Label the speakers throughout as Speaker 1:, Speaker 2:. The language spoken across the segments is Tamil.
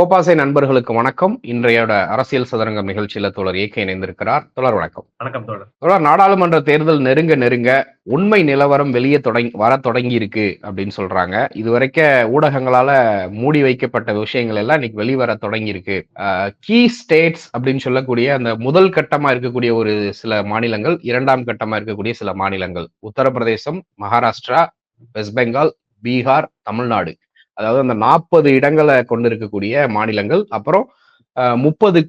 Speaker 1: கோபாசை நண்பர்களுக்கு வணக்கம். இன்றையோட அரசியல் சதுரங்கம் நிகழ்ச்சியில தோழர் ஏகே இணைந்திருக்கிறார். தோழர் வணக்கம்.
Speaker 2: வணக்கம் தோழர்.
Speaker 1: தோழர் நாடாளுமன்ற தேர்தல் நெருங்க நெருங்க உண்மை நிலவரம் வெளியே தொடங்கி வர தொடங்கி இருக்கு அப்படின்னு சொல்றாங்க. இதுவரைக்க ஊடகங்களால மூடி வைக்கப்பட்ட விஷயங்கள் எல்லாம் இன்னைக்கு வெளிவர தொடங்கி இருக்கு கீ ஸ்டேட்ஸ் அப்படின்னு சொல்லக்கூடிய அந்த முதல் கட்டமா இருக்கக்கூடிய ஒரு சில மாநிலங்கள் இரண்டாம் கட்டமா இருக்கக்கூடிய சில மாநிலங்கள். உத்தரப்பிரதேசம் மகாராஷ்டிரா வெஸ்ட் பெங்கால் பீகார் தமிழ்நாடு. அதாவது அந்த நாற்பது இடங்களை கொண்டு இருக்கக்கூடிய மாநிலங்கள் அப்புறம் முப்பது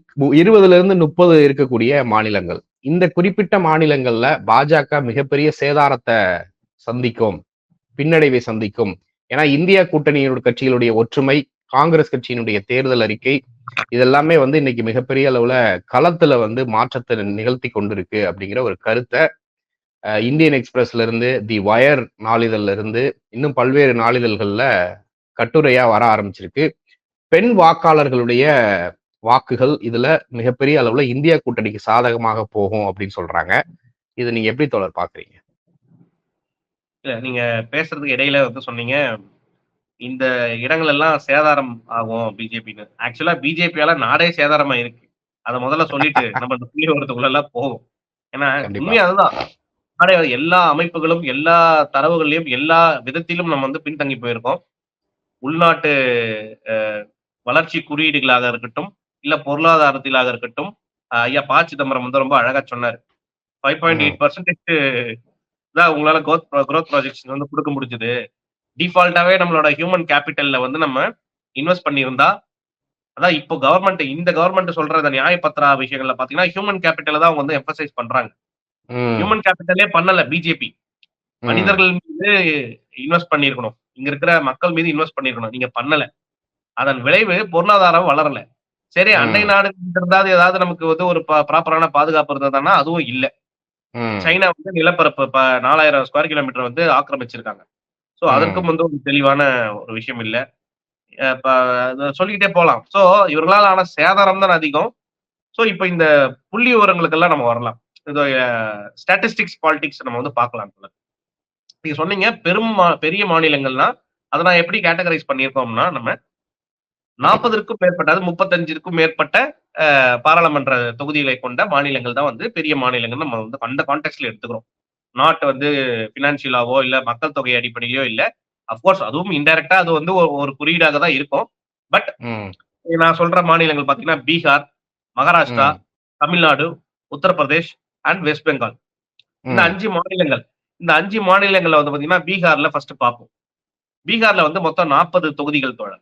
Speaker 1: இருபதுல இருந்து முப்பது இருக்கக்கூடிய மாநிலங்கள். இந்த குறிப்பிட்ட மாநிலங்கள்ல பாஜக மிகப்பெரிய சேதாரத்தை சந்திக்கும் பின்னடைவை சந்திக்கும். ஏன்னா இந்தியா கூட்டணியினுடைய கட்சிகளுடைய ஒற்றுமை காங்கிரஸ் கட்சியினுடைய தேர்தல் அறிக்கை இதெல்லாமே வந்து இன்னைக்கு மிகப்பெரிய அளவுல களத்துல வந்து மாற்றத்தை நிகழ்த்தி கொண்டிருக்கு அப்படிங்கிற ஒரு கருத்தை இந்தியன் எக்ஸ்பிரஸ்ல இருந்து தி வயர் நாளிதழ்ல இருந்து இன்னும் பல்வேறு நாளிதழ்கள்ல கட்டுரையா வர ஆரம்பிச்சிருக்கு. பெண் வாக்காளர்களுடைய வாக்குகள் இதுல மிகப்பெரிய அளவுல இந்தியா கூட்டணிக்கு சாதகமாக போகும் அப்படின்னு சொல்றாங்க. இது நீங்க எப்படி தொடர் பாக்குறீங்க
Speaker 2: இல்ல நீங்க பேசுறதுக்கு இடையில வந்து சொன்னீங்க. இந்த இடங்கள் எல்லாம் சேதாரம் ஆகும் பிஜேபின்னு. ஆக்சுவலா பிஜேபியால நாடே சேதாரமா இருக்கு. அதை முதல்ல சொல்லிட்டு நம்ம இந்த புள்ளி எல்லாம் போகும் ஏன்னா
Speaker 1: கண்டிப்பா.
Speaker 2: உண்மை அதுதான். நாடே எல்லா அமைப்புகளும் எல்லா தரவுகள்லயும் எல்லா விதத்திலும் நம்ம வந்து பின்தங்கி போயிருக்கோம். உள்நாட்டு வளர்ச்சி குறியீடுகளாக இருக்கட்டும் இல்ல பொருளாதாரத்திலாக இருக்கட்டும் ஐயா ப. சிதம்பரம் வந்து ரொம்ப அழகா சொன்னார். ஃபைவ் பாயிண்ட் எயிட் பர்சன்டேஜ் தான் உங்களால growth growth ப்ராஜெக்ட்ஸ் வந்து கொடுக்க முடிஞ்சது. டிஃபால்ட்டாவே நம்மளோட ஹியூமன் கேபிட்டல்ல வந்து நம்ம இன்வெஸ்ட் பண்ணியிருந்தா அதான் இப்போ கவர்மெண்ட் இந்த கவர்மெண்ட் சொல்ற அந்த நியாயப்பத்திரா விஷயங்கள்ல பாத்தீங்கன்னா ஹியூமன் கேபிட்டல தான் அவங்க வந்து எம்பசைஸ் பண்றாங்க. ஹியூமன் கேபிட்டலே பண்ணல பிஜேபி மனிதர்கள் மீது இன்வெஸ்ட் பண்ணியிருக்கணும். இங்க இருக்கிற மக்கள் மீது இன்வெஸ்ட் பண்ணியிருக்கணும் நீங்க பண்ணல. அதன் விளைவு பொருளாதாரம் வளரல. சரி. அண்டை நாடு இருந்தாது ஏதாவது நமக்கு வந்து ஒரு ப்ராப்பரான பாதுகாப்பு இருந்ததுன்னா அதுவும் இல்ல. சைனா வந்து நிலப்பரப்பு இப்ப நாலாயிரம் ஸ்கொயர் கிலோமீட்டர் வந்து ஆக்கிரமிச்சிருக்காங்க. சோ. அதற்கும் வந்து ஒரு தெளிவான ஒரு விஷயம் இல்ல. இப்ப சொல்லிக்கிட்டே போலாம். சோ இவர்களால் ஆன சேதாரம் தான் அதிகம். சோ இப்ப இந்த புள்ளி விவரங்களுக்கெல்லாம் நம்ம வரலாம். இது ஸ்டாட்டிஸ்டிக்ஸ் பாலிடிக்ஸ் நம்ம வந்து பார்க்கலாம். நீங்க சொன்னீங்க பெரும் பெரிய மாநிலங்கள்னா அதை நான் எப்படி கேட்டகரைஸ் பண்ணியிருக்கோம்னா நம்ம நாற்பதற்கும் மேற்பட்ட அது முப்பத்தஞ்சிற்கும் மேற்பட்ட பாராளுமன்ற தொகுதிகளை கொண்ட மாநிலங்கள் தான் வந்து பெரிய மாநிலங்கள் நம்ம வந்து அந்த கான்டெக்ட்ல எடுத்துக்கிறோம். நாட் வந்து பினான்சியலாவோ இல்ல மக்கள் தொகை அடிப்படையிலோ இல்ல. அப்கோர்ஸ் அதுவும் இன்டைரக்டா அது வந்து ஒரு- குறியீடாக தான் இருக்கும்.
Speaker 1: ம்,
Speaker 2: நான் சொல்ற மாநிலங்கள் பாத்தீங்கன்னா பீகார் மகாராஷ்டிரா தமிழ்நாடு உத்தரப்பிரதேஷ் அண்ட் வெஸ்ட் பெங்கால் இந்த அஞ்சு மாநிலங்கள் இந்த அஞ்சு மாநிலங்கள்ல வந்து பாத்தீங்கன்னா பீகார்ல ஃபர்ஸ்ட் பார்ப்போம் பீகார்ல வந்து மொத்தம் நாற்பது தொகுதிகள் தோழர்.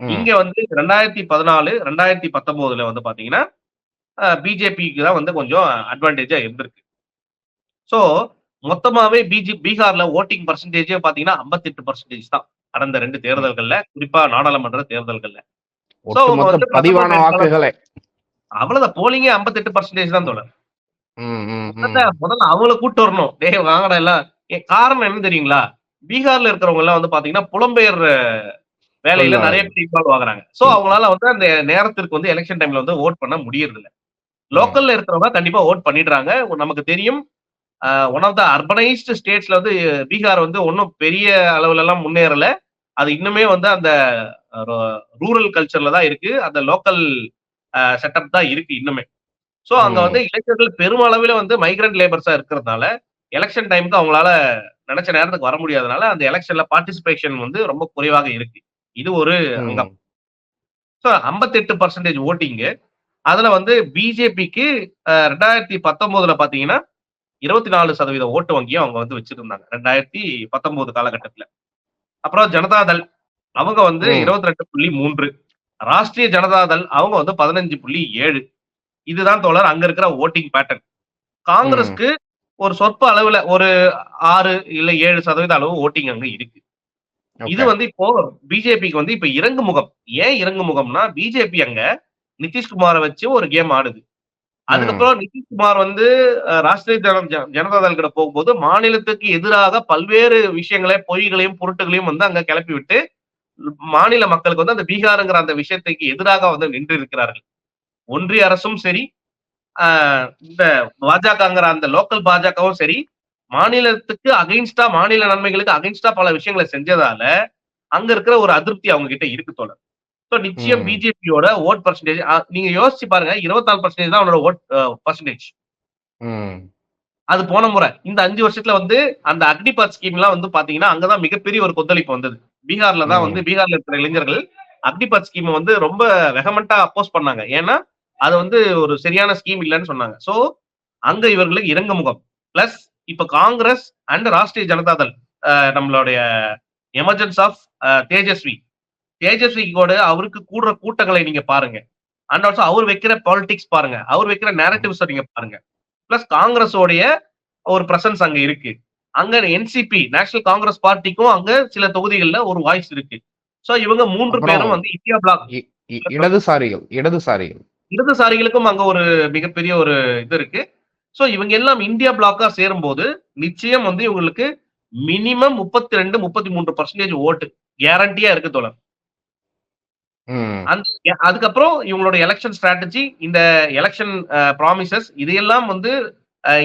Speaker 2: இங்க வந்து ரெண்டாயிரத்தி பதினாலு ரெண்டாயிரத்தி பத்தொன்பதுல வந்து பாத்தீங்கன்னா பிஜேபிக்கு தான் வந்து கொஞ்சம் அட்வான்டேஜா இருந்திருக்கு. சோ மொத்தமாவே பிஜே பீகார்ல ஓட்டிங் பர்சன்டேஜே பாத்தீங்கன்னா 58% பர்சன்டேஜ் தான். கடந்த ரெண்டு தேர்தல்கள்ல குறிப்பா நாடாளுமன்ற தேர்தல்கள்ல.
Speaker 1: பதிவான வாக்குகளை.
Speaker 2: அவ்வளவுதான். போலிங்கே 58% பர்சன்டேஜ் தான் தோழர்.
Speaker 1: ம்.
Speaker 2: முதல்ல அவங்கள கூட்டு வரணும். டேய் வாங்கடா எல்லாம். காரணம் என்ன தெரியுங்களா? பீகார்ல இருக்கிறவங்க எல்லாம் வந்து பாத்தீங்கன்னா புலம்பெயர் வேலையில. நிறைய பேர் இன்வால்வ் ஆகுறாங்க. சோ அவங்களால வந்து அந்த நேரத்திற்கு வந்து எலெக்ஷன் டைம்ல வந்து ஓட் பண்ண முடியறது இல்ல லோக்கல்ல இருக்கிறவங்க கண்டிப்பா ஓட் பண்ணிடுறாங்க. நமக்கு தெரியும். ஒன் ஆஃப் த அர்பனைஸ்டு ஸ்டேட்ஸ்ல வந்து பீகார் வந்து ஒன்றும் பெரிய அளவுல எல்லாம் முன்னேறல. அது இன்னுமே வந்து அந்த ரூரல் கல்ச்சர்ல தான் இருக்கு. அந்த லோக்கல் செட்டப் தான் இருக்கு இன்னுமே. சோ அங்க. வந்து இளைஞர்கள் பெருமளவில் வந்து மைக்ரண்ட் லேபர்ஸா இருக்கிறதுனால எலெக்ஷன் டைமுக்கு அவங்களால நினைச்ச நேரத்துக்கு வர முடியாதனால அந்த எலெக்ஷன்ல பார்ட்டிசிபேஷன் வந்து ரொம்ப குறைவாக இருக்கு. இது ஒரு அங்கம். ஸோ ஐம்பத்தெட்டு பர்சன்டேஜ் ஓட்டிங்கு அதுல வந்து பிஜேபிக்கு ரெண்டாயிரத்தி பத்தொன்பதுல பாத்தீங்கன்னா இருபத்தி நாலு சதவீத ஓட்டு வங்கியும் அவங்க வந்து வச்சிருந்தாங்க ரெண்டாயிரத்தி பத்தொன்பது காலகட்டத்துல. அப்புறம் ஜனதாதள் அவங்க வந்து. இருபத்தி ரெண்டு புள்ளி மூன்று. ராஷ்டிரிய ஜனதாதள் அவங்க வந்து பதினஞ்சு புள்ளி ஏழு. இதுதான் தோழர் அங்க இருக்கிற ஓட்டிங் பேட்டர்ன் காங்கிரஸ்க்கு ஒரு சொற்ப அளவுல ஒரு ஆறு இல்ல ஏழு சதவீத அளவு ஓட்டிங் அங்க இருக்கு. இது வந்து இப்போ பிஜேபிக்கு வந்து இப்ப இறங்கு முகம் ஏன் இறங்கு முகம்னா பிஜேபி அங்க நிதிஷ்குமாரை வச்சு ஒரு கேம் ஆடுது. அதுக்கப்புறம் நிதிஷ்குமார் வந்து ராஷ்டிரிய ஜனதா தள் கிட்ட போகும்போது மாநிலத்துக்கு எதிராக பல்வேறு விஷயங்களை பொய்களையும் பொருட்டுகளையும் வந்து அங்க கிளப்பி விட்டு மாநில மக்களுக்கு வந்து அந்த பீகாருங்கிற அந்த விஷயத்துக்கு எதிராக வந்து நின்று இருக்கிறார்கள் ஒன்றிய அரசும் சரி இந்த பாஜகங்கிற அந்த லோக்கல் பாஜகவும் சரி மாநிலத்துக்கு அகைன்ஸ்டா மாநில நன்மைகளுக்கு அகைன்ஸ்டா பல விஷயங்களை செஞ்சதால அங்க இருக்கிற ஒரு அதிருப்தி அவங்க கிட்ட இருக்கு தோழர் ஸோ நிச்சயம். பிஜேபியோட ஓட் பர்சன்டேஜ் நீங்க யோசிச்சு பாருங்க இருபத்தி நாலு பர்சன்டேஜ் தான் அவனோட ஓட் பர்சன்டேஜ். அது போன முறை இந்த அஞ்சு வருஷத்துல வந்து அந்த அக்னிபாத் ஸ்கீம் எல்லாம் வந்து பாத்தீங்கன்னா அங்கதான் மிகப்பெரிய ஒரு கொந்தளிப்பு வந்தது பீகார்ல தான். வந்து பீகார்ல இருக்கிற இளைஞர்கள் அக்னிபாத் ஸ்கீம் வந்து ரொம்ப வெகமெண்டா அப்போஸ் பண்ணாங்க ஏன்னா அது வந்து ஒரு சரியான ஸ்கீம் இல்லைன்னு சொன்னாங்க. சோ அங்க இவர்களுக்கு இறங்க முகம். பிளஸ் இப்ப காங்கிரஸ் அண்ட் ராஷ்டிரிய ஜனதா தள் நம்மளுடைய எமர்ஜென்ஸ் ஆஃப் தேஜஸ்வி. தேஜஸ்வி கூட அவருக்கு கூடுற கூட்டங்களை நீங்க பாருங்க. அண்ட் ஆல்சோ அவர் வைக்கிற பாலிடிக்ஸ் பாருங்க. அவர் வைக்கிற நேரட்டிவ்ஸ் நீங்க பாருங்க. பிளஸ் காங்கிரஸோடைய ஒரு பிரசன்ஸ் அங்க இருக்கு. அங்க என்சிபி நேஷனல் காங்கிரஸ் பார்ட்டிக்கும் அங்க சில தொகுதிகள்ல ஒரு வாய்ஸ் இருக்கு. சோ இவங்க மூன்று பேரும் வந்து இந்தியா பிளாக்
Speaker 1: இடதுசாரிகள் இடதுசாரிகள்.
Speaker 2: இடதுசாரிகளுக்கும் அங்க ஒரு மிகப்பெரிய ஒரு இது இருக்கு. சோ இவங்க எல்லாம் இந்தியா பிளாக்கா சேரும்போது நிச்சயம் வந்து இவங்களுக்கு மினிமம் முப்பத்தி ரெண்டு முப்பத்தி மூன்று பர்சன்டேஜ் ஓட்டு கேரண்டியா இருக்கு தோழர். அந்த அதுக்கப்புறம் இவங்களோட எலெக்ஷன் ஸ்ட்ராட்டஜி இந்த எலெக்ஷன் ப்ராமிசஸ் இதையெல்லாம் வந்து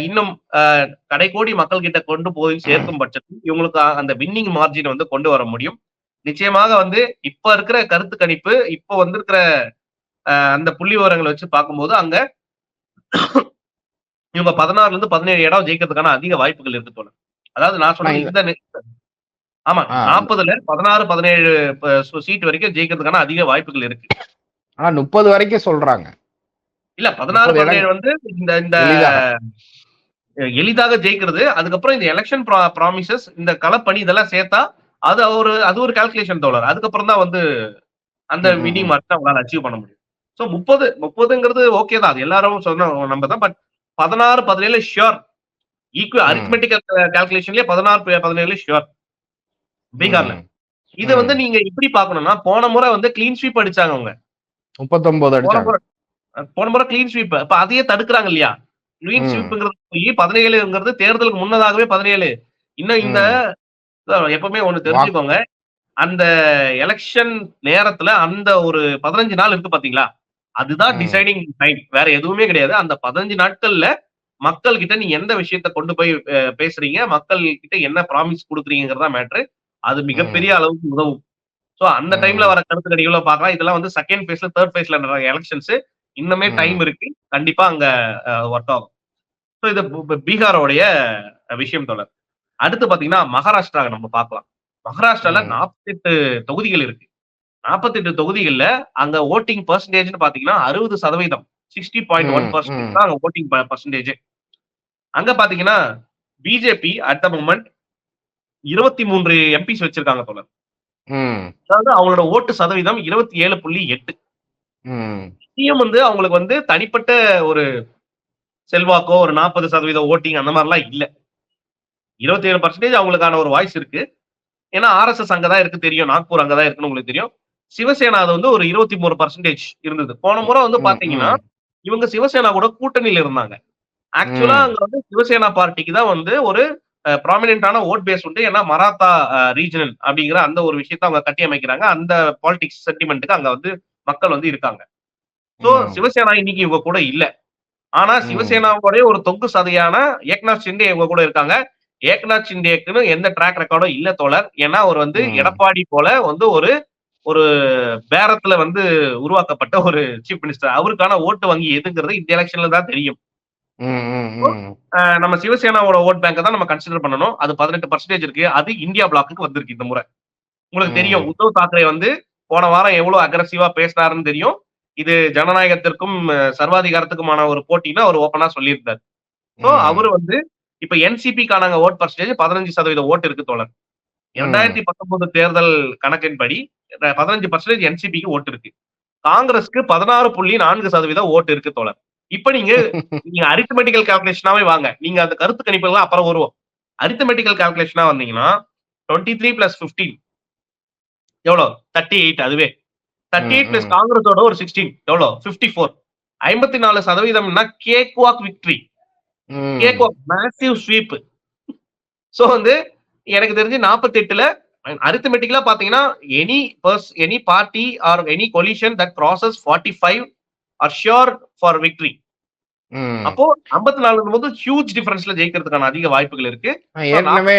Speaker 2: இன்னும் கடைக்கோடி மக்கள் கிட்ட கொண்டு போய் சேர்க்கும் பட்சத்தில் இவங்களுக்கு அந்த வின்னிங் மார்ஜின் வந்து கொண்டு வர முடியும். நிச்சயமாக வந்து இப்ப இருக்கிற கருத்து கணிப்பு இப்போ வந்திருக்கிற அந்த புள்ளி விவரங்களை வச்சு பார்க்கும்போது அங்க இவங்க பதினாறுல இருந்து பதினேழு இடம் ஜெயிக்கிறதுக்கான அதிக வாய்ப்புகள் இருக்கு தோழர் அதாவது நான் சொன்ன
Speaker 1: நான்
Speaker 2: இந்த ஆமா. நாற்பதுல பதினாறு பதினேழு சீட் வரைக்கும் ஜெயிக்கிறதுக்கான அதிக வாய்ப்புகள் இருக்கு
Speaker 1: ஆனா முப்பது வரைக்கும் சொல்றாங்க
Speaker 2: இல்ல பதினாறு பதினேழு வந்து இந்த இந்த
Speaker 1: எளிதாக.
Speaker 2: ஜெயிக்கிறது அதுக்கப்புறம் இந்த எலெக்ஷன் ப்ராமிசஸ் இந்த களப்பணி இதெல்லாம் சேர்த்தா அது ஒரு அது ஒரு கால்குலேஷன் தோழர் அதுக்கப்புறம் தான் வந்து அந்த
Speaker 1: ம், ம்,
Speaker 2: வினிங்
Speaker 1: ம்.
Speaker 2: மார்க் அவங்களால அச்சீவ் பண்ண முடியும் சோ முப்பது முப்பதுங்கிறது ஓகே தான். அது எல்லாரும் சொன்ன நம்ம தான் பட் பதினாறு பதினேழு ஷியோர் ஈக்குவல்
Speaker 1: ம்.
Speaker 2: அரித்மெட்டிக்கல் கால்குலேஷன்லயே பதினாறு பதினேழு ஷியோர் பீகார்ல. இதை வந்து நீங்க எப்படி பார்க்கணும்னா போன முறை வந்து கிளீன் ஸ்வீப் அடிச்சாங்க அவங்க.
Speaker 1: முப்பத்தொன்பது
Speaker 2: போன
Speaker 1: அடிச்சாங்க.
Speaker 2: முறை அஹ் போன முறை கிளீன் ஸ்வீப் இப்ப அதையே தடுக்கிறாங்க இல்லையா? கிளீன். ஸ்வீப்ங்கிறது போய் பதினேழுங்கிறது தேர்தலுக்கு முன்னதாகவே பதினேழு. இன்னும் இந்த எப்பவுமே ஒண்ணு தெரிஞ்சுக்கோங்க. அந்த எலெக்ஷன் நேரத்துல அந்த ஒரு பதினஞ்சு நாள் இருக்கு பாத்தீங்களா? அதுதான்
Speaker 1: ம்.
Speaker 2: டிசைடிங் டைம் வேற எதுவுமே கிடையாது. அந்த பதினஞ்சு நாட்கள்ல மக்கள் கிட்ட நீங்க எந்த விஷயத்த கொண்டு போய் பேசுறீங்க? மக்கள் கிட்ட என்ன ப்ராமிஸ் கொடுக்குறீங்கிறதா மேட்ரு அது மிகப்பெரிய அளவுக்கு உதவும். சோ அந்த. டைம்ல வர கருத்து கணிகளை பார்க்கலாம். இதெல்லாம் வந்து செகண்ட் ஃபேஸ்ல தேர்ட் ஃபேஸ்ல நடக்கிற எலெக்ஷன்ஸ் இன்னுமே. டைம் இருக்கு. கண்டிப்பா அங்க ஒர்க் ஆகும். ஸோ இது பீகாரோடைய விஷயம் தொடர். அடுத்து பாத்தீங்கன்னா மகாராஷ்டிரா நம்ம பார்க்கலாம். மகாராஷ்டிரால
Speaker 1: ம்.
Speaker 2: நாற்பத்தெட்டு தொகுதிகள் இருக்கு. நாற்பத்தெட்டு தொகுதிகள்ல அங்க ஓட்டிங் பர்சன்டேஜ்னு பாத்தீங்கன்னா அறுபது சதவீதம். Sixty point one percentage. தான் அங்க ஓட்டிங் பர்சன்டேஜ் அங்க பாத்தீங்கன்னா பிஜேபி அட் த மூமெண்ட் இருபத்தி மூன்று எம்பிஸ் வச்சிருக்காங்க தொடர்
Speaker 1: ம்.
Speaker 2: அதாவது அவங்களோட ஓட்டு சதவீதம் இருபத்தி ஏழு புள்ளி எட்டு.
Speaker 1: ம்.
Speaker 2: சிஎம் வந்து அவங்களுக்கு வந்து தனிப்பட்ட ஒரு செல்வாக்கோ ஒரு நாற்பது சதவீத ஓட்டிங் அந்த மாதிரிலாம் இல்ல. இருபத்தி ஏழு பர்சன்டேஜ் அவங்களுக்கான ஒரு வாய்ஸ் இருக்கு. ஏன்னா ஆர்எஸ்எஸ் அங்கதான் இருக்கு தெரியும். நாக்பூர் அங்கதான் இருக்குன்னு உங்களுக்கு தெரியும். சிவசேனா அது வந்து ஒரு இருபத்தி மூணு பர்சன்டேஜ் இருந்தது போன முறை வந்து பாத்தீங்கன்னா. இவங்க சிவசேனா கூட கூட்டணியில இருந்தாங்க ஆக்சுவலா. அங்க வந்து சிவசேனா பார்ட்டிக்கு தான் வந்து ஒரு ப்ராமினென்டான ஓட் பேஸ் உண்டு ஏன்னா மராத்தா ரீஜனல் அப்படிங்கிற அந்த ஒரு விஷயத்த அவங்க கட்டி அமைக்கிறாங்க அந்த பாலிடிக்ஸ் சென்டிமெண்ட்டுக்கு அங்க வந்து மக்கள் வந்து இருக்காங்க சோ. சிவசேனா இன்னைக்கு இவங்க கூட இல்ல ஆனா. சிவசேனாவுடைய ஒரு தொங்கு சதையான ஏக்நாத் ஷிண்டே இவங்க கூட இருக்காங்க ஏக்நாத் ஷிண்டேக்குன்னு எந்த ட்ராக் ரெக்கார்டும் இல்ல தோழர் ஏன்னா அவர் வந்து. எடப்பாடி போல வந்து ஒரு ஒரு பேரத்துல வந்து உருவாக்கப்பட்ட ஒரு சீஃப் மினிஸ்டர் அவருக்கான ஓட்டு வங்கி எதுங்கிறது இந்த எலெக்ஷன்ல தான் தெரியும். நம்ம சிவசேனாவோட ஓட் பேங்கை தான் நம்ம கன்சிடர் பண்ணணும். அது பதினெட்டு பர்சன்டேஜ் இருக்கு. அது இந்தியா பிளாக்குக்கு வந்திருக்கு இந்த முறை. உங்களுக்கு. தெரியும் உத்தவ் தாக்கரே வந்து போன வாரம் எவ்வளவு அக்ரஸிவா பேசினாருன்னு தெரியும். இது ஜனநாயகத்திற்கும் சர்வாதிகாரத்துக்குமான ஒரு போட்டின்னு அவர் ஓப்பனா சொல்லியிருந்தார். சோ
Speaker 1: ம்.
Speaker 2: அவரு வந்து இப்ப என்சிபிக்கான ஓட் பர்சன்டேஜ் பதினஞ்சு சதவீத ஓட்டு இருக்கு தோழர். இரண்டாயிரத்தி பத்தொன்பது தேர்தல் கணக்கின்படி பதினஞ்சு பர்சன்டேஜ் என்சிபிக்கு ஓட்டு இருக்கு. காங்கிரஸ்க்கு பதினாறு புள்ளி நான்கு சதவீத ஓட்டு இருக்கு தோழர். இப்ப நீங்க நீங்க அரித்மெட்டிக்கல் கால்குலேஷனாவே வாங்க. நீங்க அந்த கருத்து கணிப்புகள் அப்புறம் வருவோம். அரித்மெட்டிக்கல் கால்குலேஷனா வந்தீங்கன்னா டுவெண்ட்டி த்ரீ பிளஸ் பிப்டீன் எவ்வளவு தேர்ட்டி எயிட் அதுவே. Thirty eight plus. காங்கிரஸோட ஒரு சிக்ஸ்டீன் எவ்வளவு பிப்டி ஃபோர் ஐம்பத்தி நாலு சதவீதம்னா cake walk victory. Cake walk massive sweep so வந்து எனக்கு தெரிஞ்சு நாற்பத்தி எட்டுல அரித்தமெட்டிக்கலா பாத்தீங்கன்னா any purse any party or any coalition that crosses forty five are sure for victory. அப்போ ஐம்பத்தி நாலு போது ஹியூஜ் டிஃபரன்ஸ்ல ஜெயிக்கிறதுக்கான அதிக வாய்ப்புகள் இருக்கு.
Speaker 1: ஏற்கனவே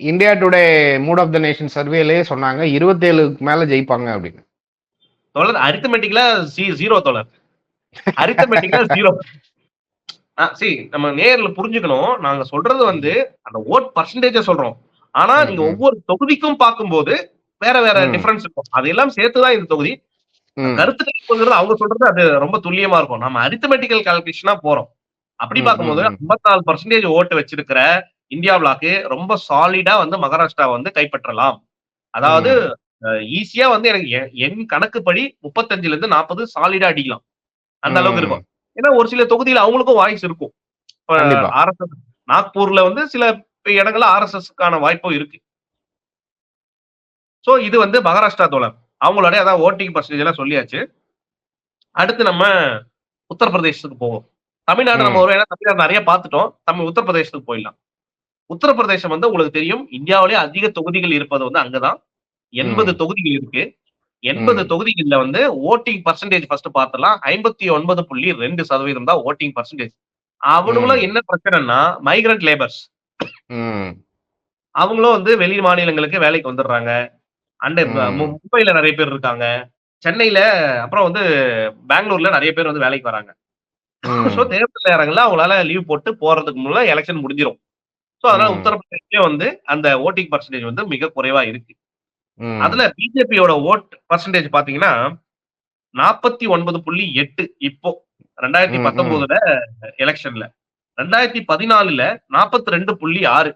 Speaker 1: India Today mood of the nation சர்வேலயே சொன்னாங்க இருபத்தேழுக்கு மேல ஜெயிப்பாங்க அப்படின்னு.
Speaker 2: தொடர் அரித்தமெட்டிக்கலா ஜீரோ தொடர் அரித்தமெட்டிக்கலா ஜீரோ சி நம்ம நேர்ல புரிஞ்சுக்கணும். நாங்க சொல்றது வந்து அந்த ஓட் பர்சன்டேஜ சொல்றோம். ஆனா நீங்க. ஒவ்வொரு தொகுதிக்கும் பார்க்கும்போது வேற வேற. டிஃபரன்ஸ் இருக்கும் அதெல்லாம் சேர்த்துதான் இந்த தொகுதி. கருத்து கணிப்புங்கிறது அவங்க சொல்றது அது ரொம்ப துல்லியமா இருக்கும் நம்ம அரித்தமெட்டிக்கல் கால்குலேஷனா போறோம் அப்படி பார்க்கும்போது. 54% நாலு பர்சன்டேஜ் ஓட்டு வச்சிருக்கிற இந்தியா பிளாக்கு ரொம்ப சாலிடா வந்து மகாராஷ்டிரா வந்து கைப்பற்றலாம் அதாவது ஈஸியா வந்து எனக்கு என் கணக்குப்படி முப்பத்தஞ்சுல இருந்து நாற்பது சாலிடா அடிக்கலாம் அந்த அளவுக்கு. இருக்கும் ஏன்னா ஒரு சில தொகுதியில அவங்களுக்கும் வாய்ஸ் இருக்கும் நாக்பூர்ல வந்து சில இடங்கள்ல ஆர்எஸ்எஸ்க்கான வாய்ப்பும் இருக்கு. சோ இது வந்து மகாராஷ்டிரா தோழர். அவங்களோட அதான் ஓட்டிங் பர்சன்டேஜ் எல்லாம் சொல்லியாச்சு. அடுத்து நம்ம உத்தரப்பிரதேசத்துக்கு போவோம். தமிழ்நாடு நம்ம. ஒரு தமிழ்நாடு நிறைய பார்த்துட்டோம். நம்ம உத்தரப்பிரதேசத்துக்கு போயிடலாம். உத்தரப்பிரதேசம் வந்து உங்களுக்கு தெரியும். இந்தியாவிலே அதிக தொகுதிகள் இருப்பது வந்து அங்கதான். எண்பது தொகுதிகள் இருக்கு. எண்பது. தொகுதிகள்ல வந்து ஓட்டிங் பர்சன்டேஜ் ஃபர்ஸ்ட் பார்த்தலாம் ஐம்பத்தி ஒன்பது புள்ளி ரெண்டு சதவீதம் தான் ஓட்டிங் பர்சன்டேஜ் அவனுங்களும். என்ன பிரச்சனைனா மைக்ரண்ட் லேபர்ஸ். அவங்களும் வந்து வெளி மாநிலங்களுக்கு வேலைக்கு வந்துடுறாங்க அண்ட். மும்பைல நிறைய பேர் இருக்காங்க சென்னையில அப்புறம் வந்து பெங்களூர்ல நிறைய பேர் வந்து வேலைக்கு வராங்க. ஸோ தேர்தல் நேரங்கள்ல அவங்களால லீவ் போட்டு போறதுக்கு முன்னால எலெக்ஷன் முடிஞ்சிரும் ஸோ அதனால
Speaker 1: ம்.
Speaker 2: உத்தரப்பிரதேசே வந்து அந்த ஓட்டிங் பர்சன்டேஜ் வந்து மிக குறைவா இருக்கு. அதுல பிஜேபியோட ஓட் பர்சன்டேஜ் பாத்தீங்கன்னா நாற்பத்தி ஒன்பது புள்ளி எட்டு இப்போ ரெண்டாயிரத்தி. பத்தொன்பதுல எலெக்ஷன்ல ரெண்டாயிரத்தி பதினாலுல நாற்பத்தி ரெண்டு புள்ளி ஆறு.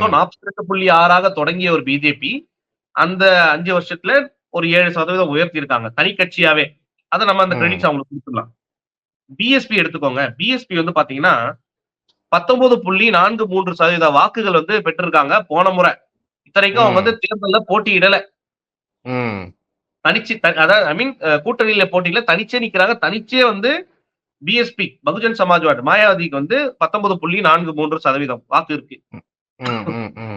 Speaker 2: சோ நாற்பத்தி ரெண்டு புள்ளி ஆறாக தொடங்கிய ஒரு பிஜேபி அந்த அஞ்சு வருஷத்துல ஒரு ஏழு சதவீதம் உயர்த்தி இருக்காங்க தனி கட்சியாவே. அதை நம்ம அந்த. கிரெடிட்ஸ் அவங்களுக்கு கொடுத்துடலாம். பிஎஸ்பி எடுத்துக்கோங்க. பிஎஸ்பி வந்து பாத்தீங்கன்னா பத்தொன்பது புள்ளி நான்கு மூன்று சதவீத வாக்குகள் வந்து பெற்றிருக்காங்க போன முறை. இத்தனைக்கும் அவங்க. வந்து தேர்தல்ல போட்டியிடல. தனிச்சு அதாவது ஐ மீன் கூட்டணியில போட்டியில தனிச்சே நிக்கிறாங்க. தனிச்சே வந்து பிஎஸ்பி பகுஜன் சமாஜ்வாடி மாயாவதிக்கு வந்து பத்தொன்பது புள்ளி நான்கு மூன்று சதவீதம் வாக்கு இருக்கு.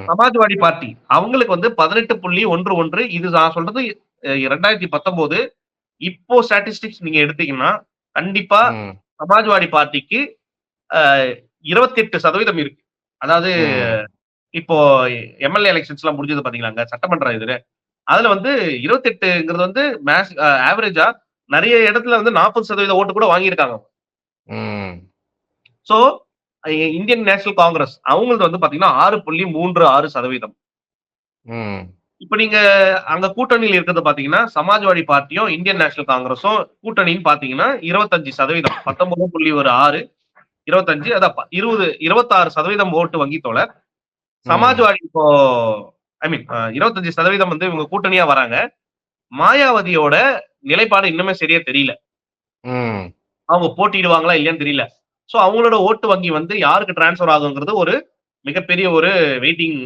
Speaker 2: சமாஜ்வாடி பார்ட்டி அவங்களுக்கு வந்து பதினெட்டு புள்ளி ஒன்று ஒன்று இது நான் சொல்றது அஹ், ரெண்டாயிரத்தி பத்தொன்பது இப்போ ஸ்டாட்டிஸ்டிக்ஸ் நீங்க எடுத்தீங்கன்னா கண்டிப்பா. சமாஜ்வாடி பார்ட்டிக்கு இருபத்தி எட்டு சதவீதம் இருக்கு அதாவது. இப்போ எம்எல்ஏ எலெக்ஷன்ஸ் எல்லாம் முடிஞ்சது பாத்தீங்களாங்க சட்டமன்ற இதுல அதுல வந்து இருபத்தி எட்டுங்கிறது வந்து மேஸ் ஆவரேஜா நிறைய இடத்துல வந்து நாற்பது சதவீத ஓட்டு கூட வாங்கியிருக்காங்க. சோ இந்தியன் நேஷனல் காங்கிரஸ் அவங்களுக்கு வந்து பாத்தீங்கன்னா ஆறு புள்ளி மூன்று ஆறு சதவீதம். இப்ப நீங்க அங்க கூட்டணியில் இருக்கிறது பாத்தீங்கன்னா சமாஜ்வாடி பார்ட்டியும் இந்தியன் நேஷனல் காங்கிரஸும் கூட்டணின்னு பாத்தீங்கன்னா இருபத்தஞ்சு சதவீதம். பத்தொன்பது புள்ளி ஒரு ஆறு இருபத்தஞ்சு அதான் இருபது இருபத்தாறு சதவீதம் ஓட்டு வங்கி தோழர் சமாஜ்வாடி இப்போ ஐ மீன் இருபத்தஞ்சு சதவீதம் வந்து இவங்க கூட்டணியா வராங்க. மாயாவதியோட நிலைப்பாடு இன்னுமே சரியா தெரியல. அவங்க போட்டியிடுவாங்களா இல்லையான்னு தெரியல. சோ அவங்களோட ஓட்டு வங்கி வந்து யாருக்கு டிரான்ஸ்ஃபர் ஆகுங்கிறது ஒரு மிகப்பெரிய ஒரு வெயிட்டிங்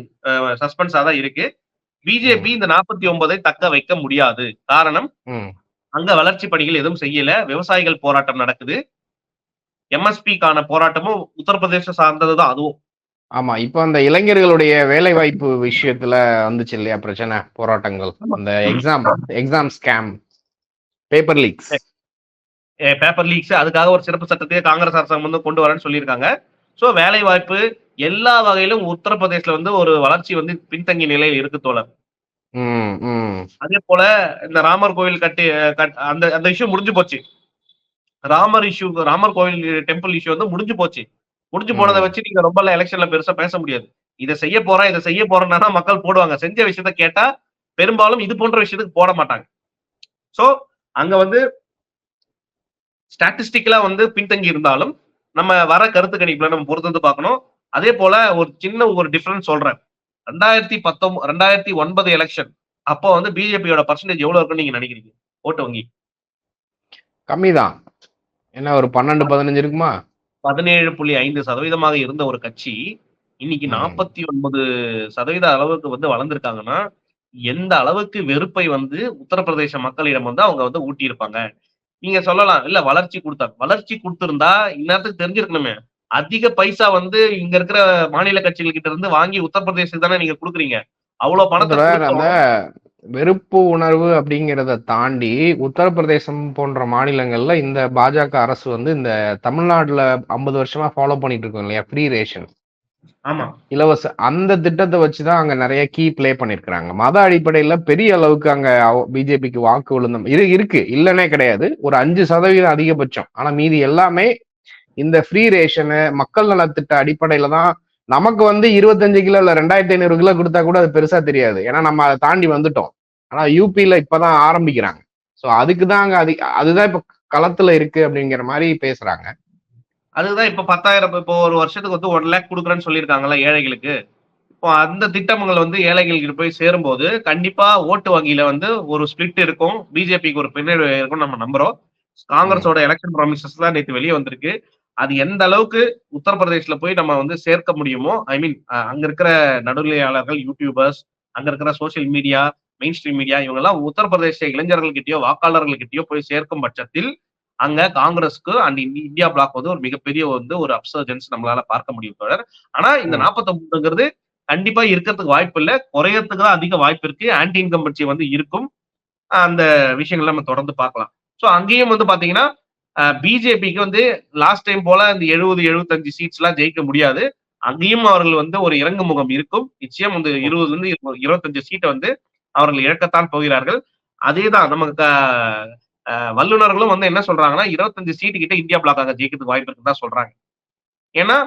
Speaker 2: சஸ்பென்ஸா தான் இருக்கு. பிஜேபி இந்த நாற்பத்தி ஒன்பதை தக்க வைக்க முடியாது. காரணம். அங்க வளர்ச்சி பணிகள் எதுவும் செய்யல. விவசாயிகள் போராட்டம் நடக்குது. எம்எஸ்பிக்கான போராட்டமும் உத்தரப்பிரதேசம் சார்ந்ததுதான் அதுவும்.
Speaker 1: ஆமா இப்போ அந்த இளைஞர்களுடைய வேலை வாய்ப்பு விஷயத்துல வந்துச்சு இல்லையா பிரச்சனை? போராட்டங்கள். அந்த exam exam scam paper leaks
Speaker 2: paper leaks அதுக்காக ஒரு சிறப்பு சட்டத்தையே காங்கிரஸ் அரசாங்கம் வந்து கொண்டு வரேன்னு சொல்லியிருக்காங்க. சோ வேலை வாய்ப்பு எல்லா வகையிலும் உத்தரப்பிரதேசல வந்து ஒரு வளர்ச்சி வந்து பின்தங்கிய நிலையில் இருக்கு தோழர். அதே போல இந்த ராமர் கோவில் கட்டி கட்- அந்த அந்த இஷ்யூ முடிஞ்சு போச்சு. ராமர் இஷ்யூ ராமர் கோவில் டெம்பிள் இஷ்யூ வந்து முடிஞ்சு போச்சு. முடிஞ்சு போனதை. வச்சு நீங்க ரொம்ப எலெக்ஷன்ல பெருசா பேச முடியாது. இதை செய்ய போறேன் இதை செய்ய போறேன்னா மக்கள் போடுவாங்க. செஞ்ச விஷயத்த கேட்டா பெரும்பாலும் இது போன்ற விஷயத்துக்கு போட மாட்டாங்க. சோ அங்க வந்து ஸ்டாட்டிஸ்டிக்கலா வந்து பின்தங்கி இருந்தாலும் நம்ம வர கருத்து கணிப்புல நம்ம பொறுத்து வந்து பார்க்கணும். அதே போல ஒரு சின்ன ஒரு டிஃபரன்ஸ் சொல்றேன். ரெண்டாயிரத்தி பத்தொன்பது ரெண்டாயிரத்தி ஒன்பது எலெக்ஷன் அப்போ வந்து பிஜேபியோட பர்சன்டேஜ் எவ்வளவு இருக்குன்னு நீங்க நினைக்கிறீங்க? ஓட்டு வங்கி.
Speaker 1: கம்மி தான் என்ன ஒரு பன்னெண்டு பதினஞ்சு இருக்குமா?
Speaker 2: பதினேழு புள்ளி ஐந்து சதவீதமாக இருந்த ஒரு கட்சி இன்னைக்கு. நாற்பத்தி ஒன்பது சதவீத அளவுக்கு வந்து வளர்ந்துருக்காங்கன்னா எந்த அளவுக்கு வெறுப்பை வந்து உத்தரப்பிரதேச மக்களிடம் வந்து அவங்க வந்து ஊட்டியிருப்பாங்க? நீங்க சொல்லலாம். இல்ல வளர்ச்சி கொடுத்தாங்க வளர்ச்சி கொடுத்திருந்தா இந்நேரத்துக்கு தெரிஞ்சிருக்கணுமே. அதிக பைசா வந்து இங்க இருக்கிற மாநில கட்சிகள் கிட்ட இருந்து வாங்கி உத்தரப்பிரதேசத்துக்கு தானே நீங்க கொடுக்குறீங்க. அவ்வளவு பணத்தை.
Speaker 1: வெறுப்பு உணர்வு அப்படிங்கிறத தாண்டி உத்தரப்பிரதேசம் போன்ற மாநிலங்கள்ல இந்த பாஜக அரசு வந்து இந்த தமிழ்நாட்டுல ஐம்பது வருஷமா ஃபாலோ பண்ணிட்டு இருக்கோம் இல்லையா? ஃப்ரீ ரேஷன்
Speaker 2: ஆமா.
Speaker 1: இலவச அந்த திட்டத்தை வச்சுதான் அங்க நிறைய கீ பிளே பண்ணிருக்காங்க மத அடிப்படையில பெரிய அளவுக்கு அங்க பிஜேபிக்கு வாக்கு விழுந்தம். இது இருக்கு. இல்லைன்னே கிடையாது. ஒரு அஞ்சு சதவீதம் அதிகபட்சம். ஆனா மீதி எல்லாமே இந்த ஃப்ரீ ரேஷனு மக்கள் நலத்திட்ட அடிப்படையில தான் நமக்கு வந்து இருபத்தஞ்சு கிலோ இல்ல ரெண்டாயிரத்தி ஐநூறு கிலோ கொடுத்தா கூட அது பெருசா தெரியாது. ஏன்னா நம்ம அதை தாண்டி வந்துட்டோம். ஆனா யூபியில இப்பதான் ஆரம்பிக்கிறாங்க. சோ அதுக்கு தான் அங்க அதுதான் இப்ப களத்துல இருக்கு அப்படிங்கிற மாதிரி பேசுறாங்க.
Speaker 2: அதுதான் இப்ப பத்தாயிரம் இப்போ ஒரு வருஷத்துக்கு வந்து ஒன் லேக் கொடுக்குறேன்னு சொல்லியிருக்காங்களா ஏழைகளுக்கு. இப்போ அந்த திட்டங்கள் வந்து ஏழைகளுக்கு போய் சேரும்போது கண்டிப்பா ஓட்டு வங்கியில வந்து ஒரு ஸ்பிளிட் இருக்கும். பிஜேபிக்கு ஒரு பின்னடைவு இருக்கும் நம்ம நம்புறோம். காங்கிரஸோட எலெக்ஷன் ப்ராமிசஸ் தான் நேற்று வெளியே வந்திருக்கு. அது எந்த அளவுக்கு உத்தரப்பிரதேஷ்ல போய் நம்ம வந்து சேர்க்க முடியுமோ ஐ மீன் அங்க இருக்கிற நடுநிலையாளர்கள் யூடியூபர்ஸ் அங்க இருக்கிற social media mainstream media இவங்கெல்லாம் உத்தரப்பிரதேச இளைஞர்கள்கிட்டயோ வாக்காளர்கள்கிட்டயோ போய் சேர்க்கும் பட்சத்தில் அங்க காங்கிரஸ்க்கு அண்ட் இந்தியா பிளாக் வந்து ஒரு மிகப்பெரிய வந்து ஒரு அப்சர்ஜன்ஸ் நம்மளால பார்க்க முடியும் தொடர் ஆனா இந்த. நாற்பத்தொன்பதுங்கிறது கண்டிப்பா இருக்கிறதுக்கு வாய்ப்பு இல்ல. குறையறதுக்கு தான் அதிக வாய்ப்பு இருக்கு. ஆன்டி இன்கம்பன்சி வந்து இருக்கும். அந்த விஷயங்கள் நம்ம தொடர்ந்து பார்க்கலாம். சோ அங்கேயும் வந்து பாத்தீங்கன்னா பிஜேபிக்கு வந்து லாஸ்ட் டைம் போல இந்த எழுபது எழுபத்தஞ்சு சீட்ஸ் எல்லாம் ஜெயிக்க முடியாது. அங்கேயும் அவர்கள் வந்து ஒரு இறங்கு முகம் இருக்கும். நிச்சயம் வந்து இருபதுல இருந்து இரு- இருபத்தஞ்சு சீட்டை வந்து அவர்கள் இழக்கத்தான் போகிறார்கள். அதேதான் நமக்கு அஹ், அஹ், வல்லுநர்களும் வந்து என்ன சொல்றாங்கன்னா இருபத்தஞ்சு சீட்டு கிட்ட இந்தியா பிளாக் அங்க ஜெயிக்கிறதுக்கு வாய்ப்பு இருக்குன்னு தான் சொல்றாங்க. ஏன்னா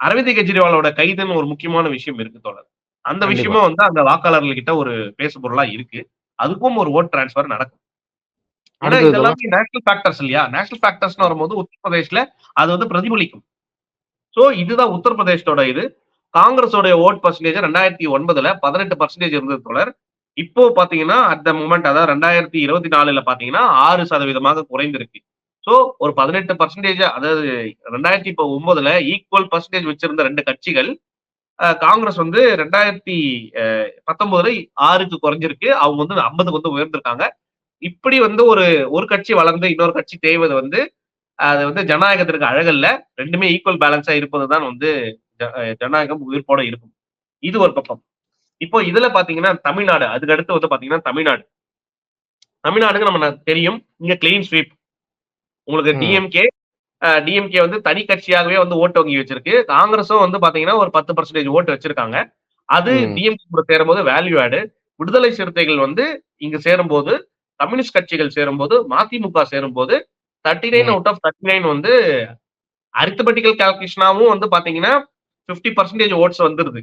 Speaker 2: அரவிந்த் கெஜ்ரிவாலோட கைதுன்னு ஒரு முக்கியமான விஷயம் இருக்கு தோழர். அந்த. விஷயமும் வந்து அந்த வாக்காளர்கள் கிட்ட ஒரு பேசு பொருளா இருக்கு. அதுக்கும் ஒரு ஓட் டிரான்ஸ்ஃபர் நடக்கும். ஏன்னா
Speaker 1: அடுத்தது
Speaker 2: இதெல்லாம் நேஷனல் ஃபேக்டர்ஸ் இல்லையா? நேஷனல் ஃபேக்டர்ஸ்னு வரும்போது உத்தரப்பிரதேஷ்ல அது வந்து பிரதிபலிக்கும். சோ இதுதான் உத்தரப்பிரதேசத்தோட இது. காங்கிரஸோட ஓட் பர்சன்டேஜ் ரெண்டாயிரத்தி ஒன்பதுல பதினெட்டு பர்சன்டேஜ் இருந்தது தொடர் இப்போ பாத்தீங்கன்னா அட் த மூமெண்ட் அதாவது ரெண்டாயிரத்தி இருபத்தி நாலுல பாத்தீங்கன்னா ஆறு சதவீதமாக குறைந்திருக்கு. ஸோ ஒரு பதினெட்டு பர்சன்டேஜ் அதாவது ரெண்டாயிரத்தி இப்போ ஒன்பதுல ஈக்குவல் பர்சன்டேஜ் வச்சிருந்த ரெண்டு கட்சிகள் காங்கிரஸ் வந்து ரெண்டாயிரத்தி பத்தொன்பதுல ஆறுக்கு குறைஞ்சிருக்கு. அவங்க வந்து ஐம்பதுக்கு வந்து உயர்ந்திருக்காங்க. இப்படி வந்து ஒரு ஒரு கட்சி வளர்ந்து இன்னொரு கட்சி தேய்வது வந்து அது வந்து ஜனநாயகத்திற்கு அழகல்ல. ரெண்டுமே ஈக்குவல் பேலன்ஸா இருப்பதுதான் வந்து ஜ- ஜனநாயகம் உயிர்ப்போட இருக்கும். இது ஒரு பக்கம். இப்போ இதுல பாத்தீங்கன்னா தமிழ்நாடு அதுக்கு அடுத்து வந்து பாத்தீங்கன்னா தமிழ்நாடு தமிழ்நாடுக்கு நம்ம தெரியும் இங்க கிளீன் ஸ்வீப் உங்களுக்கு. டிஎம்கே டிஎம்கே வந்து தனி கட்சியாகவே வந்து ஓட்டு வங்கி வச்சிருக்கு காங்கிரஸும் வந்து பாத்தீங்கன்னா ஒரு பத்து பர்சன்டேஜ் ஓட்டு வச்சிருக்காங்க அது. டிஎம்கே கூட சேரும்போது வேல்யூ ஆடு விடுதலை சிறுத்தைகள் வந்து இங்க சேரும்போது கம்யூனிஸ்ட் கட்சிகள் சேரும்போது மதிமுக சேரும்போது thirty nine. Out of thirty nine வந்து அரித்தமெட்டிக்கல் கால்குலேஷனாவும் வந்து பாத்தீங்கன்னா பிப்டி பர்சன்டேஜ் ஓட்ஸ் வந்துருது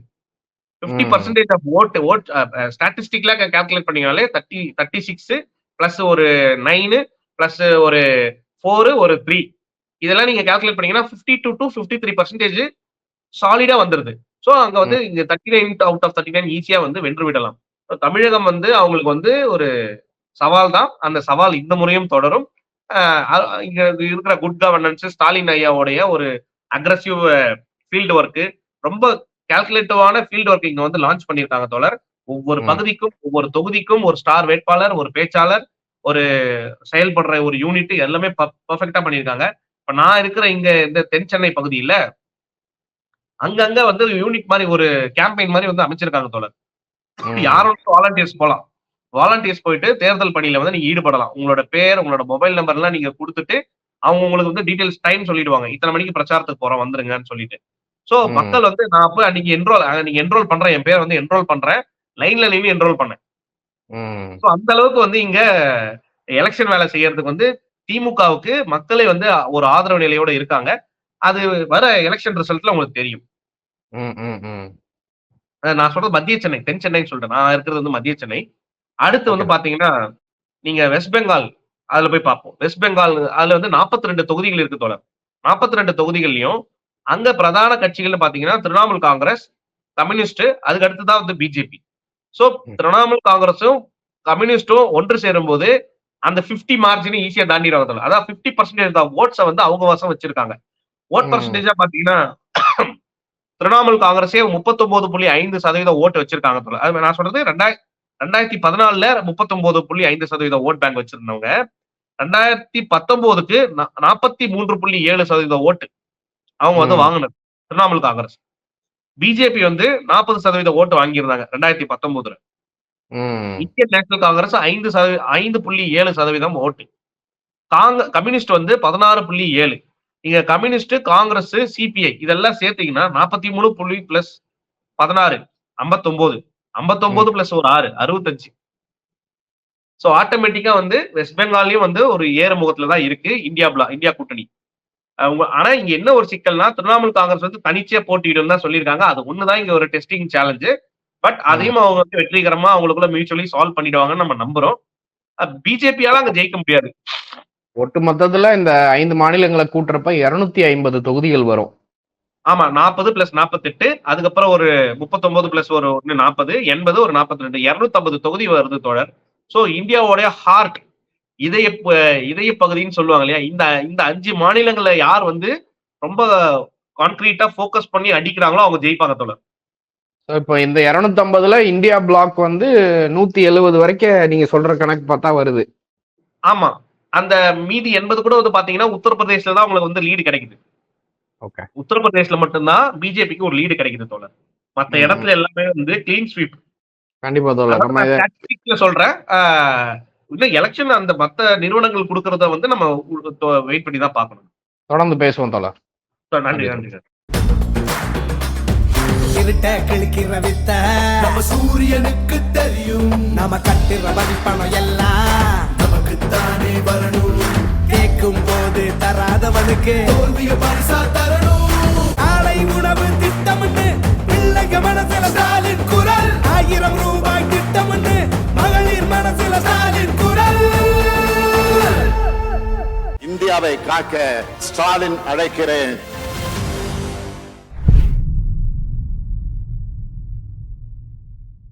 Speaker 2: fifty. Percentage of vote vote ஸ்டாட்டிஸ்டிக்ல calculate பண்ணீங்கனாலே தேர்ட்டி தேர்ட்டி சிக்ஸ் பிளஸ் ஒரு நைனு பிளஸ் ஒரு ஃபோரு ஒரு த்ரீ இதெல்லாம் நீங்க கால்குலேட் பண்ணீங்கன்னா fifty two to fifty three percentage சாலிடா வந்துருது. ஸோ அங்க வந்து இங்க thirty nine out of thirty nine ஈஸியா வந்து வென்று விடலாம். தமிழகம் வந்து அவங்களுக்கு வந்து ஒரு சவால் தான். அந்த சவால் இந்த முறையும் தொடரும். இங்க இருக்கிற குட் கவர்னன்ஸ் ஸ்டாலின் ஐயாவுடைய ஒரு அக்ரஸிவ் ஃபீல்டு ஒர்க்கு ரொம்ப கால்குலேட்டிவான ஃபீல்டு ஒர்க் இங்க வந்து லான்ச் பண்ணியிருக்காங்க தோழர். ஒவ்வொரு. பகுதிக்கும் ஒவ்வொரு தொகுதிக்கும் ஒரு ஸ்டார் வேட்பாளர் ஒரு பேச்சாளர் ஒரு செயல்படுற ஒரு யூனிட் எல்லாமே பர்ஃபெக்டா பண்ணியிருக்காங்க. இப்ப நான் இருக்கிற இங்க இந்த தென் சென்னை பகுதியில அங்கங்க வந்து யூனிட் மாதிரி ஒரு கேம்பெயின் மாதிரி வந்து அமைச்சிருக்காங்க தோழர். யாரும் வாலண்டியர்ஸ் போலாம். வாலண்டியர்ஸ் போயிட்டு தேர்தல் பணியில வந்து நீங்க ஈடுபடலாம். உங்களோட பேர் உங்களோட மொபைல் நம்பர் எல்லாம் நீங்க கொடுத்துட்டு அவங்க உங்களுக்கு வந்து டீடைல்ஸ் டைம் சொல்லிடுவாங்க. இத்தனை மணிக்கு பிரச்சாரத்துக்கு போறோம் வந்துருங்கன்னு சொல்லிட்டு. சோ. மக்கள் வந்து நான் போய் அன்னைக்கு என்ரோல் நீங்க என்ரோல் பண்றேன். என் பேர் வந்து என்ரோல் பண்றேன். லைன்ல நின்று என்ரோல் பண்ணேன். சோ அந்த அளவுக்கு வந்து இங்க எலெக்ஷன் வேலை செய்யறதுக்கு வந்து திமுகவுக்கு மக்களே வந்து ஒரு ஆதரவு நிலையோட இருக்காங்க. அது வர எலெக்ஷன் ரிசல்ட்ல உங்களுக்கு தெரியும். நான் சொல்றது மத்திய சென்னை தென் சென்னைன்னு சொல்லிட்டேன். நான் இருக்கிறது வந்து மத்திய சென்னை. அடுத்து வந்து. பாத்தீங்கன்னா நீங்க வெஸ்ட் பெங்கால் அதுல போய் பார்ப்போம். வெஸ்ட் பெங்கால் அதுல வந்து 42 ரெண்டு தொகுதிகள் இருக்கு தோழர். 42 ரெண்டு தொகுதிகள்லயும் அங்க பிரதான கட்சிகள்னு பாத்தீங்கன்னா திரிணாமுல் காங்கிரஸ் கம்யூனிஸ்ட் அதுக்கு அடுத்து தான் வந்து பிஜேபி சோ
Speaker 1: ம்.
Speaker 2: திரிணாமுல் காங்கிரஸும் கம்யூனிஸ்டும் ஒன்று சேரும்போது அந்த 50 மார்ஜினை ஈஸியா தாண்டிடுவாங்க அதாவது 50% பர்சன்டேஜ் தான் ஓட்ஸை வந்து அவங்க வசம் வச்சிருக்காங்க. ஓட். பர்சன்டேஜா பாத்தீங்கன்னா திரிணாமுல் காங்கிரஸே 39.5% புள்ளி ஐந்து சதவீதம் ஓட்டு வச்சிருக்காங்க அது நான் சொல்றது ரெண்டாயிரம் ரெண்டாயிரத்தி பதினாலுல முப்பத்தொன்பது புள்ளி ஐந்து சதவீத ஓட் பேங்க் வச்சிருந்தவங்க. ரெண்டாயிரத்தி பத்தொன்பதுக்கு நாற்பத்தி மூன்று புள்ளி ஏழு சதவீத ஓட்டு அவங்க வந்து. வாங்கினது. திரிணாமுல் காங்கிரஸ். பிஜேபி வந்து நாற்பது சதவீத ஓட்டு வாங்கியிருந்தாங்க ரெண்டாயிரத்தி பத்தொன்பதுல இந்தியன் நேஷனல் காங்கிரஸ் ஐந்து சதவீ ஐந்து புள்ளி ஏழு சதவீதம் ஓட்டு. காங்க கம்யூனிஸ்ட் வந்து பதினாறு புள்ளி ஏழு. நீங்க கம்யூனிஸ்ட் காங்கிரஸ் சிபிஐ இதெல்லாம் சேர்த்தீங்கன்னா நாற்பத்தி மூணு புள்ளி பிளஸ் பதினாறு ஐம்பத்தொன்பது ஐம்பத்தொன்பது பிளஸ் ஒரு ஆறு அறுபத்தஞ்சு. சோ ஆட்டோமேட்டிக்கா வந்து வெஸ்ட் பெங்கால்லயும் வந்து ஒரு ஏறுமுகத்துல தான் இருக்கு இந்தியா பிளா இந்தியா கூட்டணி. ஆனா இங்க என்ன ஒரு சிக்கல்னா திரிணாமுல் காங்கிரஸ் வந்து தனிச்சே போட்டியிடும் தான் சொல்லியிருக்காங்க. அது ஒண்ணுதான் இங்க ஒரு டெஸ்டிங் சேலஞ்சு பட் அதையும் அவங்க வந்து வெற்றிகரமா அவங்களுக்குள்ள மியூச்சுவலி சால்வ் பண்ணிடுவாங்கன்னு நம்ம நம்புறோம். பிஜேபியால அங்க ஜெயிக்க முடியாது.
Speaker 1: ஒட்டு மொத்தத்துல இந்த ஐந்து மாநிலங்களை கூட்டுறப்ப இருநூத்தி ஐம்பது தொகுதிகள் வரும்.
Speaker 2: ஆமா நாற்பது பிளஸ் நாற்பத்தெட்டு அதுக்கப்புறம் ஒரு முப்பத்தொன்பது பிளஸ் ஒரு ஒன்று நாற்பது எண்பது ஒரு நாற்பத்தி ரெண்டு இருநூத்தம்பது தொகுதி வருது தோழர். சோ இந்தியாவோடைய ஹார்ட் இதய இதய பகுதின்னு சொல்லுவாங்க இல்லையா? இந்த இந்த அஞ்சு மாநிலங்கள்ல யார் வந்து ரொம்ப கான்கிரீட்டா ஃபோக்கஸ் பண்ணி அடிக்கிறாங்களோ அவங்க ஜெயிப்பாங்க தோழர்.
Speaker 1: இப்போ இந்த 250 இந்தியா பிளாக் வந்து நூத்தி எழுபது வரைக்கும் நீங்க சொல்ற கணக்கு பார்த்தா வருது.
Speaker 2: ஆமா. அந்த மீதி எண்பது கூட வந்து பாத்தீங்கன்னா உத்தரப்பிரதேஷ்ல தான் உங்களுக்கு வந்து லீடு கிடைக்குது.
Speaker 1: ஓகே
Speaker 2: உத்தரப்பிரதேஷ்ல மட்டும்தான் பிஜேபிக்கு ஒரு லீடு கிடைக்குது தோழர். மத்த. இடத்துல எல்லாமே வந்து கிளீன் ஸ்வீப்
Speaker 1: கண்டிப்பா தோழர்.
Speaker 2: சொல்றேன். இன்னும் எலெக்ஷன் அந்த மத்த நிறுவனங்கள் கொடுக்கறத வந்து நம்ம வெயிட் பண்ணி தான் பார்க்கணும்.
Speaker 1: தொடர்ந்து பேசுவோம்
Speaker 2: So, நன்றி நன்றி சார்.
Speaker 3: இருட்ட கிழிக்கிற வித்த. நம்ம சூரியனுக்கு தெரியும். நாம கட்டுற வரிப்பணம் எல்லாம் நமக்கு தானே வரணும். கேட்கும் போது தராதவனுக்கு தோல்விய பரிசா தரணும். ஆலை உணவு திட்டம்னு பிள்ளைங்க மனசுல ஸ்டாலின் குரல். ஆயிரம் ரூபாய் திட்டம்னு மனசுல ஸ்டாலின் குரல்.
Speaker 4: இந்தியாவை காக்க ஸ்டாலின் அழைக்கிறேன்.